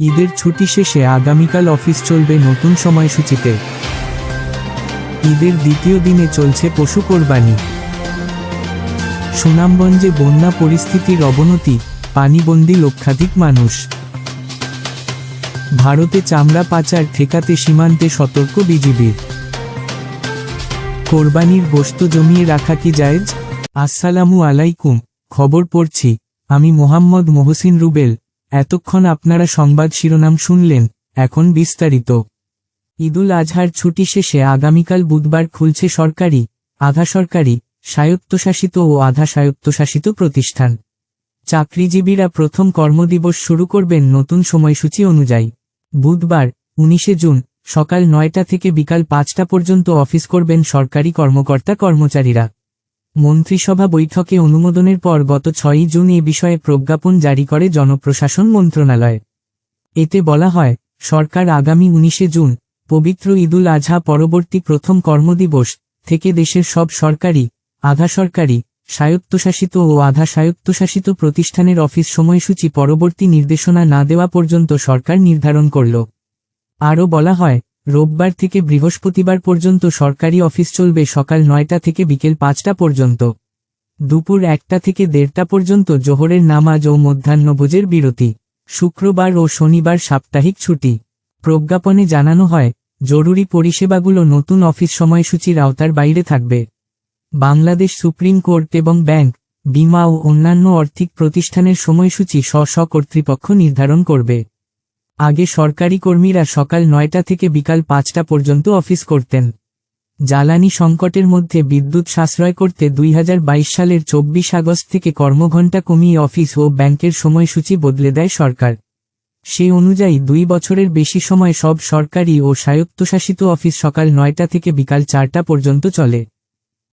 ঈদের ছুটি শেষে আগামীকাল অফিস চলবে নতুন সময়সূচিতে। ঈদের দ্বিতীয় দিনে চলছে পশু কোরবানি। সুনামগঞ্জে বন্যা পরিস্থিতির অবনতি, পানিবন্দি লক্ষাধিক মানুষ। ভারতে চামড়া পাচার ঠেকাতে সীমান্তে সতর্ক বিজিবির। কোরবানির বস্তু জমিয়ে রাখা কি জায়েজ? আসসালামু আলাইকুম, খবর পড়ছি। আমি মোহাম্মদ মহসিন রুবেল। এতক্ষণ আপনারা সংবাদ শিরোনাম শুনলেন, এখন বিস্তারিত। ঈদুল আজহার ছুটি শেষে আগামীকাল বুধবার খুলছে সরকারি, আধা সরকারি, স্বায়ত্তশাসিত ও আধা স্বায়ত্তশাসিত প্রতিষ্ঠান। চাকরিজীবীরা প্রথম কর্মদিবস শুরু করবেন নতুন সময়সূচি অনুযায়ী। বুধবার, উনিশে জুন, সকাল নয়টা থেকে বিকাল পাঁচটা পর্যন্ত অফিস করবেন সরকারি কর্মকর্তা কর্মচারীরা মন্ত্রিসভা বৈঠকে অনুমোদনের পর গত ছয়ই জুন এ বিষয়ে প্রজ্ঞাপন জারি করে জনপ্রশাসন মন্ত্রণালয়। এতে বলা হয়, সরকার আগামী উনিশে জুন, পবিত্র ঈদুল আজহা পরবর্তী প্রথম কর্মদিবস থেকে দেশের সব সরকারি, আধা সরকারি, স্বায়ত্তশাসিত ও আধা স্বায়ত্তশাসিত প্রতিষ্ঠানের অফিস সময়সূচি পরবর্তী নির্দেশনা না দেওয়া পর্যন্ত সরকার নির্ধারণ করল। আরও বলা হয় রোববার থেকে বৃহস্পতিবার পর্যন্ত সরকারি অফিস চলবে সকাল নয়টা থেকে বিকেল পাঁচটা পর্যন্ত। দুপুর একটা থেকে দেড়টা পর্যন্ত জোহরের নামাজ ও মধ্যাহ্নভোজের বিরতি। শুক্রবার ও শনিবার সাপ্তাহিক ছুটি। প্রজ্ঞাপনে জানানো হয়, জরুরি পরিষেবাগুলো নতুন অফিস সময়সূচির আওতার বাইরে থাকবে। বাংলাদেশ সুপ্রিম কোর্ট এবং ব্যাংক, বিমা ও অন্যান্য আর্থিক প্রতিষ্ঠানের সময়সূচি স্ব কর্তৃপক্ষ নির্ধারণ করবে। আগে সরকারি কর্মীরা সকাল নয়টা থেকে বিকাল পাঁচটা পর্যন্ত অফিস করতেন। জ্বালানি সংকটের মধ্যে বিদ্যুৎ সাশ্রয় করতে দুই হাজার বাইশ সালের চব্বিশ আগস্ট থেকে কর্মঘণ্টা কমিয়ে অফিস ও ব্যাংকের সময়সূচি বদলে দেয় সরকার। সে অনুযায়ী দুই বছরের বেশি সময় সব সরকারি ও স্বায়ত্তশাসিত অফিস সকাল নয়টা থেকে বিকাল চারটা পর্যন্ত চলে।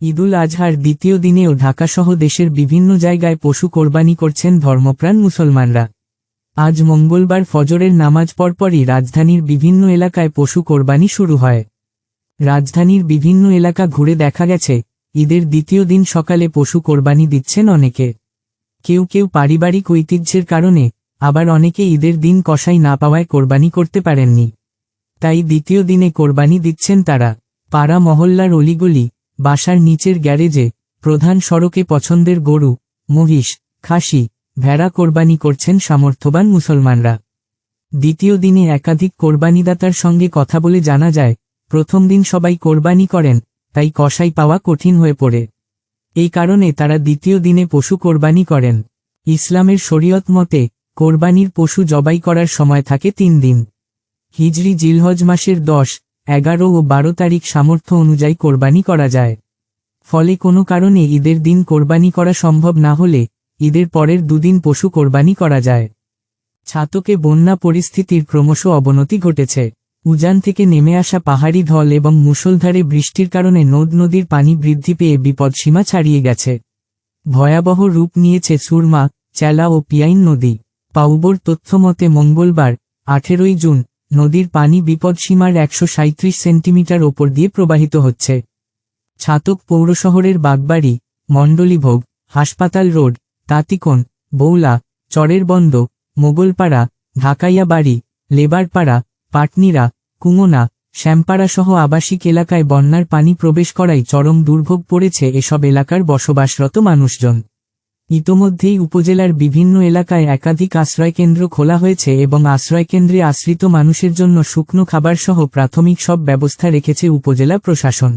ঈদুল আজহার দ্বিতীয় দিনেও ঢাকাসহ দেশের বিভিন্ন জায়গায় পশু কোরবানি করছেন ধর্মপ্রাণ মুসলমানরা। আজ মঙ্গলবার ফজরের নামাজ পরপরই রাজধানীর বিভিন্ন এলাকায় পশু কোরবানি শুরু হয়। রাজধানীর বিভিন্ন এলাকা ঘুরে দেখা গেছে, ঈদের দ্বিতীয় দিন সকালে পশু কোরবানি দিচ্ছেন অনেকে। কেউ কেউ পারিবারিক ঐতিহ্যের কারণে আবার অনেকে ঈদের দিন কষাই না পাওয়ায় কোরবানি করতে পারেননি। তাই দ্বিতীয় দিনে কোরবানি দিচ্ছেন তারা। পাড়া মহল্লার অলিগলি, বাসার নিচের গ্যারেজে প্রধান সড়কে পছন্দের গরু, মহিষ, খাসি ভেড়া কোরবানি করছেন সামর্থ্যবান মুসলমানরা। দ্বিতীয় দিনে একাধিক কোরবানিদাতার সঙ্গে কথা বলে জানা যায়, প্রথম দিন সবাই কোরবানি করেন, তাই কষাই পাওয়া কঠিন হয়ে পড়ে। এই কারণে তারা দ্বিতীয় দিনে পশু কোরবানি করেন। ইসলামের শরীয়ত মতে, কোরবানির পশু জবাই করার সময় থাকে তিন দিন। হিজরি জিলহজ মাসের দশ, এগারো ও বারো তারিখ সামর্থ্য অনুযায়ী কোরবানি করা যায়। ফলে কোনো কারণে ঈদের দিন কোরবানি করা সম্ভব না হলে ঈদের পরের দুদিন পশু কোরবানি করা যায়। ছাতকে বন্যা পরিস্থিতির ক্রমশ অবনতি ঘটেছে। উজান থেকে নেমে আসা পাহাড়ি ঢল এবং মুষলধারে বৃষ্টির কারণে নদ নদীর পানি বৃদ্ধি পেয়ে বিপদসীমা ছাড়িয়ে গেছে। ভয়াবহ রূপ নিয়েছে সুরমা চেলা ও পিয়াইন নদী। পাউবর তথ্যমতে মঙ্গলবার, আঠেরোই জুন, নদীর পানি বিপদসীমার একশো সাঁত্রিশ সেন্টিমিটার ওপর দিয়ে প্রবাহিত হচ্ছে। ছাতক পৌরশহরের বাগবাড়ি, মণ্ডলীভোগ, হাসপাতাল রোড তাতিকোন বৌলা চরের বন্দ মোগলপাড়া, ঢাকাইয়া বাড়ি, লেবারপাড়া, পাটনিরা, কুঙোনা, শ্যামপাড়া সহ আবাসিক এলাকায় বন্যার পানি প্রবেশ করায় চরম দুর্ভোগ পড়েছে এসব এলাকার বসবাসরত মানুষজন। ইতোমধ্যেই উপজেলার বিভিন্ন এলাকায় একাধিক আশ্রয়কেন্দ্র খোলা হয়েছে এবং আশ্রয়কেন্দ্রে আশ্রিত মানুষের জন্য শুকনো খাবারসহ প্রাথমিক সব ব্যবস্থা রেখেছে উপজেলা প্রশাসন।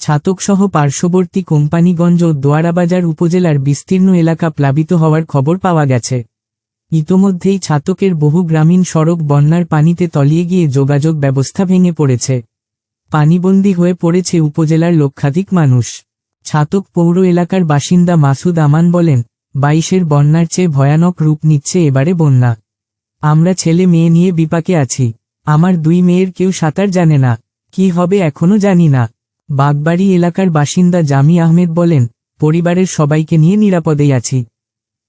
ছাতকসহ পার্শ্ববর্তী কোম্পানিগঞ্জ ও দোয়ারাবাজার উপজেলার বিস্তীর্ণ এলাকা প্লাবিত হওয়ার খবর পাওয়া গেছে। ইতোমধ্যেই ছাতকের বহু গ্রামীণ সড়ক বন্যার পানিতে তলিয়ে গিয়ে যোগাযোগ ব্যবস্থা ভেঙে পড়েছে। পানিবন্দী হয়ে পড়েছে উপজেলার লক্ষাধিক মানুষ। ছাতক পৌর এলাকার বাসিন্দা মাসুদ আমান বলেন, বাইশের বন্যার চেয়ে ভয়ানক রূপ নিচ্ছে এবারে বন্যা। আমরা ছেলে মেয়ে নিয়ে বিপাকে আছি। আমার দুই মেয়ের কেউ সাঁতার জানে না। কি হবে এখনও জানি না। বাগবাড়ি এলাকার বাসিন্দা জামি আহমেদ বলেন, পরিবারের সবাইকে নিয়ে নিরাপদেই আছি।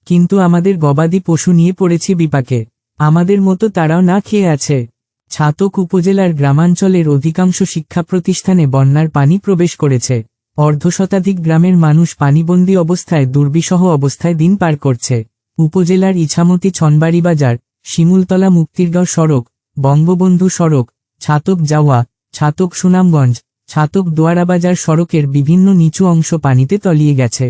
কিন্তু আমাদের গবাদি পশু নিয়ে পড়েছি বিপাকে। আমাদের মতো তারাও না খেয়ে আছে। ছাতক উপজেলার গ্রামাঞ্চলের অধিকাংশ শিক্ষা প্রতিষ্ঠানে বন্যার পানি প্রবেশ করেছে। অর্ধশতাধিক গ্রামের মানুষ পানিবন্দী অবস্থায় দুর্বিষহ অবস্থায় দিন পার করছে। উপজেলার ইছামতি ছনবাড়ি বাজার, শিমুলতলা মুক্তিরগাঁও সড়ক, বঙ্গবন্ধু সড়ক, ছাতক জাওয়া, ছাতক সুনামগঞ্জ ছাতক দোয়ারাবাজার সড়কের বিভিন্ন নিচু অংশ পানিতে তলিয়ে গেছে।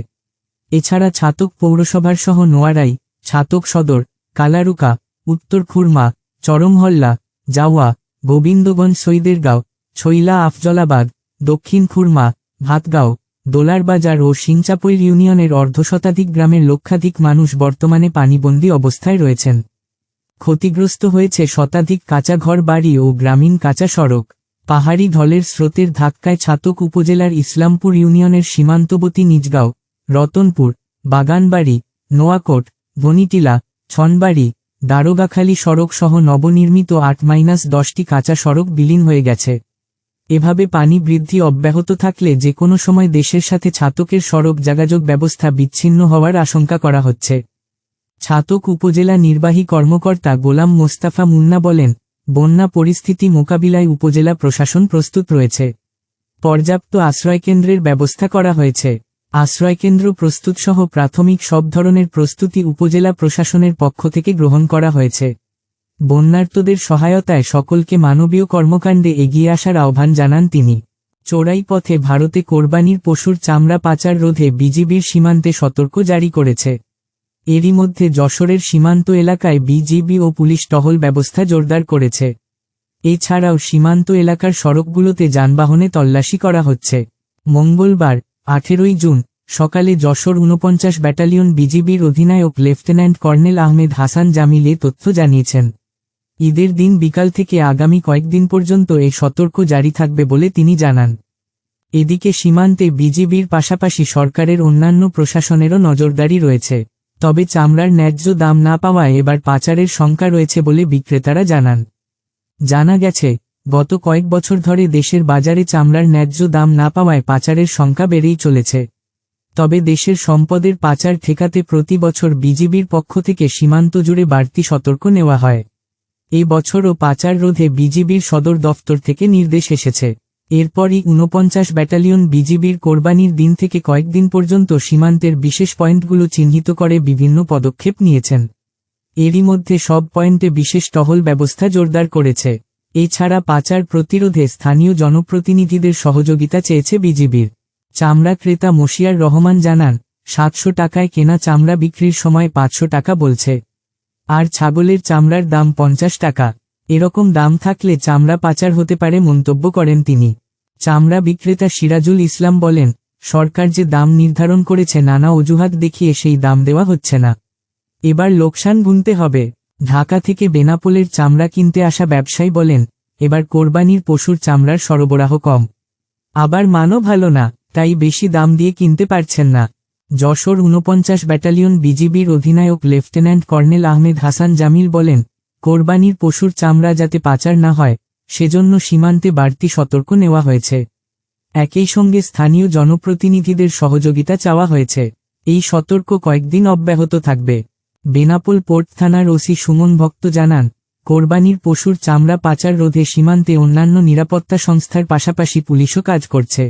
এছাড়া ছাতক পৌরসভার সহ নোয়ারাই, ছাতক সদর, কালারুকা, উত্তর খুরমা, চরমহল্লা জাওয়া গোবিন্দগঞ্জ সৈদেরগাঁও ছইলা আফজলাবাদ, দক্ষিণ খুরমা, ভাতগাঁও, দোলারবাজার ও সিংচাপৈল ইউনিয়নের অর্ধশতাধিক গ্রামের লক্ষাধিক মানুষ বর্তমানে পানিবন্দী অবস্থায় রয়েছেন। ক্ষতিগ্রস্ত হয়েছে শতাধিক কাঁচা ঘর বাড়ি ও গ্রামীণ কাঁচা সড়ক। পাহাড়ি ঢলের স্রোতের ধাক্কায় ছাতক উপজেলার ইসলামপুর ইউনিয়নের সীমান্তবতী নিজগাঁও, রতনপুর, বাগানবাড়ি, নোয়াকোট, বনিটিলা, ছনবাড়ি, দারোগাখালী সড়ক সহ নবনির্মিত আট মাইনাস দশটি কাঁচা সড়ক বিলীন হয়ে গেছে। এভাবে পানি বৃদ্ধি অব্যাহত থাকলে যে কোনো সময় দেশের সাথে ছাতকের সড়ক যোগাযোগ ব্যবস্থা বিচ্ছিন্ন হওয়ার আশঙ্কা করা হচ্ছে। ছাতক উপজেলা নির্বাহী কর্মকর্তা গোলাম মোস্তাফা মুন্না বলেন বন্যা পরিস্থিতি মোকাবিলায় উপজেলা প্রশাসন প্রস্তুত রয়েছে। পর্যাপ্ত আশ্রয়কেন্দ্রের ব্যবস্থা করা হয়েছে। আশ্রয়কেন্দ্র প্রস্তুতসহ প্রাথমিক সব ধরনের প্রস্তুতি উপজেলা প্রশাসনের পক্ষ থেকে গ্রহণ করা হয়েছে। বন্যার্তদের সহায়তায় সকলকে মানবীয় কর্মকাণ্ডে এগিয়ে আসার আহ্বান জানান তিনি। চোরাই পথে ভারতে কোরবানির পশুর চামড়া পাচার রোধে বিজিবির সীমান্তে সতর্ক জারি করেছে। এরই মধ্যে যশোরের সীমান্ত এলাকায় বিজিবি ও পুলিশ টহল ব্যবস্থা জোরদার করেছে। এছাড়াও সীমান্ত এলাকার সড়কগুলোতে যানবাহনে তল্লাশি করা হচ্ছে। মঙ্গলবার, আঠেরোই জুন, সকালে যশোর ঊনপঞ্চাশ ব্যাটালিয়ন বিজিবির অধিনায়ক লেফটেন্যান্ট কর্নেল আহমেদ হাসান জামিল এ তথ্য জানিয়েছেন। ঈদের দিন বিকাল থেকে আগামী কয়েকদিন পর্যন্ত এ সতর্ক জারি থাকবে বলে তিনি জানান। এদিকে সীমান্তে বিজিবির পাশাপাশি সরকারের অন্যান্য প্রশাসনেরও নজরদারি রয়েছে। তবে চামড়ার ন্যায্য দাম না পাওয়ায় এবার পাচারের শঙ্কা রয়েছে বলে বিক্রেতারা জানান। জানা গেছে, গত কয়েক বছর ধরে দেশের বাজারে চামড়ার ন্যায্য দাম না পাওয়ায় পাচারের সংখ্যা বেড়েই চলেছে। তবে দেশের সম্পদের পাচার ঠেকাতে প্রতি বছর বিজিবির পক্ষ থেকে সীমান্ত জুড়ে বাড়তি সতর্ক নেওয়া হয়। এই বছরও পাচার রোধে বিজিবির সদর দফতর থেকে নির্দেশ এসেছে। এরপরই ঊনপঞ্চাশ ব্যাটালিয়ন বিজিবির কোরবানির দিন থেকে কয়েকদিন পর্যন্ত সীমান্তের বিশেষ পয়েন্টগুলো চিহ্নিত করে বিভিন্ন পদক্ষেপ নিয়েছেন। এরই মধ্যে সব পয়েন্টে বিশেষ টহল ব্যবস্থা জোরদার করেছে। এছাড়া পাচার প্রতিরোধে স্থানীয় জনপ্রতিনিধিদের সহযোগিতা চেয়েছে বিজিবির। চামড়া ক্রেতা মশিয়ার রহমান জানান, সাতশো টাকায় কেনা চামড়া বিক্রির সময় পাঁচশো টাকা বলছে। আর ছাগলের চামড়ার দাম পঞ্চাশ টাকা। এরকম দাম থাকলে চামড়া পাচার হতে পারে মন্তব্য করেন তিনি। চামড়া বিক্রেতা সিরাজুল ইসলাম বলেন, সরকার যে দাম নির্ধারণ করেছে নানা অজুহাত দেখিয়ে সেই দাম দেওয়া হচ্ছে না। এবার লোকসান গুনতে হবে। ঢাকা থেকে বেনাপোলের চামড়া কিনতে আসা ব্যবসায়ী বলেন, এবার কোরবানির পশুর চামড়ার সরবরাহ কম। আবার মানও ভালো না, তাই বেশি দাম দিয়ে কিনতে পারছেন না। যশোর ঊনপঞ্চাশ ব্যাটালিয়ন বিজিবির অধিনায়ক লেফটেন্যান্ট কর্নেল আহমেদ হাসান জামিল বলেন কোরবানির পশুর চামড়া যাতে পাচার না হয়, সেজন্য সীমান্তে বাড়তি সতর্ক নেওয়া হয়েছে। একই সঙ্গে স্থানীয় জনপ্রতিনিধিদের সহযোগিতা চাওয়া হয়েছে। এই সতর্ক কয়েকদিন অব্যাহত থাকবে। বেনাপোল পোর্ট থানার ওসি সুমন ভক্ত জানান, কোরবানির পশুর চামড়া পাচার রোধে সীমান্তে অন্যান্য নিরাপত্তা সংস্থার পাশাপাশি পুলিশও কাজ করছে।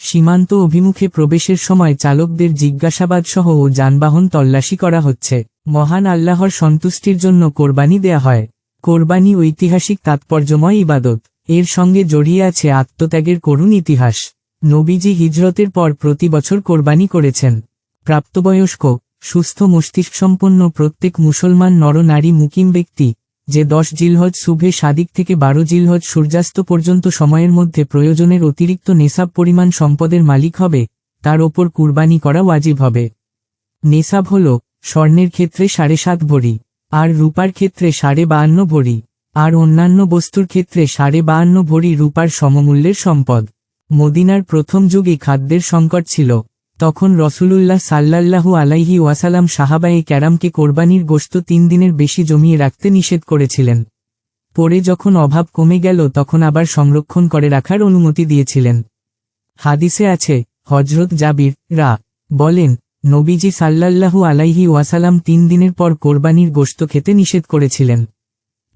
সীমান্ত অভিমুখে প্রবেশের সময় চালকদের জিজ্ঞাসাবাদ সহ ও যানবাহন তল্লাশি করা হচ্ছে। মহান আল্লাহর সন্তুষ্টির জন্য কোরবানি দেয়া হয়। কোরবানি ঐতিহাসিক তাৎপর্যময় ইবাদত। এর সঙ্গে জড়িয়ে আছে আত্মত্যাগের করুণ ইতিহাস। নবীজি হিজরতের পর প্রতি বছর কোরবানি করেছেন। প্রাপ্তবয়স্ক, সুস্থ মস্তিষ্কসম্পন্ন প্রত্যেক মুসলমান নরনারী মুকিম ব্যক্তি, যে দশ জিলহজ শুভে সাদিক থেকে বারো জিলহজ সূর্যাস্ত পর্যন্ত সময়ের মধ্যে প্রয়োজনের অতিরিক্ত নেশাব পরিমাণ সম্পদের মালিক হবে, তার ওপর কুরবানি করা ওয়াজিব হবে। নেশাব হল স্বর্ণের ক্ষেত্রে সাড়ে সাত ভরি, আর রূপার ক্ষেত্রে সাড়ে বাহান্ন ভরি, আর অন্যান্য বস্তুর ক্ষেত্রে সাড়ে বাহান্ন ভরি রূপার সমমূল্যের সম্পদ। মদিনার প্রথম যুগে খাদ্যের সংকট ছিল। তখন রসুলুল্লাহ সাল্লাল্লাহু আলাইহি ওয়াসালাম সাহাবায়ে ক্যারামকে কোরবানির গোস্ত তিন দিনের বেশি জমিয়ে রাখতে নিষেধ করেছিলেন। পরে যখন অভাব কমে গেল, তখন আবার সংরক্ষণ করে রাখার অনুমতি দিয়েছিলেন। হাদিসে আছে হজরত জাবির রা বলেন নবীজি সাল্লাল্লাহু আলাইহি ওয়াসালাম তিন দিনের পর কোরবানির গোস্ত খেতে নিষেধ করেছিলেন।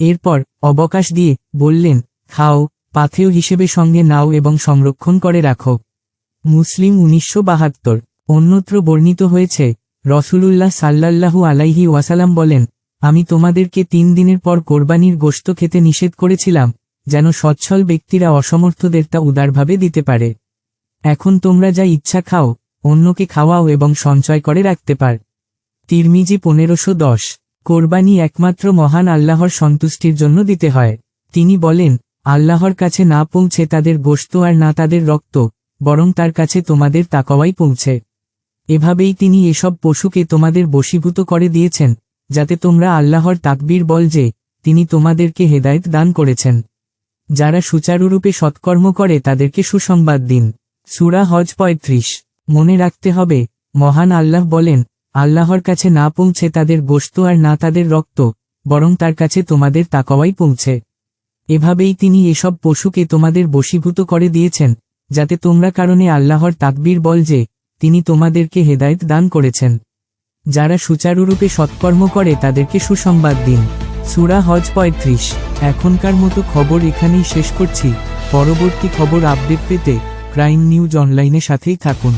এরপর অবকাশ দিয়ে বললেন, খাও, পাথেয় হিসেবে সঙ্গে নাও এবং সংরক্ষণ করে রাখো। মুসলিম উনিশশো বাহাত্তর। অন্যত্র বর্ণিত হয়েছে, রসুলুল্লাহ সাল্লাল্লাহু আলাইহি ওয়াসালাম বলেন, আমি তোমাদেরকে তিন দিনের পর কোরবানির গোশত খেতে নিষেধ করেছিলাম, যেন সচ্ছল ব্যক্তিরা অসমর্থদের তা উদারভাবে দিতে পারে। এখন তোমরা যা ইচ্ছা খাও অন্যকে খাওয়াও এবং সঞ্চয় করে রাখতে পার। তিরমিজি পনেরোশো দশ। কোরবানি একমাত্র মহান আল্লাহর সন্তুষ্টির জন্য দিতে হয়। তিনি বলেন, আল্লাহর কাছে না পৌঁছে তাদের গোশত আর না তাদের রক্ত, বরং তার কাছে তোমাদের তাকওয়াই পৌঁছে। এভাবেই তিনি এসব পশুকে তোমাদের বশীভূত করে দিয়েছেন, যাতে তোমরা আল্লাহর তাকবীর বল যে, তিনি তোমাদেরকে হেদায়েত দান করেছেন। যারা সুচারুরূপে সৎকর্ম করে তাদেরকে সুসংবাদ দিন। সুরা হজ পঁয়ত্রিশ। মনে রাখতে হবে, মহান আল্লাহ বলেন, আল্লাহর কাছে না পৌঁছে তাদের গোশত আর না তাদের রক্ত, বরং তার কাছে তোমাদের তাকওয়াই পৌঁছে। এভাবেই তিনি এসব পশুকে তোমাদের বশীভূত করে দিয়েছেন, যাতে তোমরা কারণে আল্লাহর তাকবীর বল যে, তিনি তোমাদেরকে হেদায়েত দান করেছেন। যারা সুচারুরূপে সৎকর্ম করে তাদেরকে সুসংবাদ দিন। সুরা হজ পঁয়ত্রিশ। এখনকার মতো খবর এখানেই শেষ করছি। পরবর্তী খবর আপডেট পেতে ক্রাইম নিউজ অনলাইনের সাথেই থাকুন।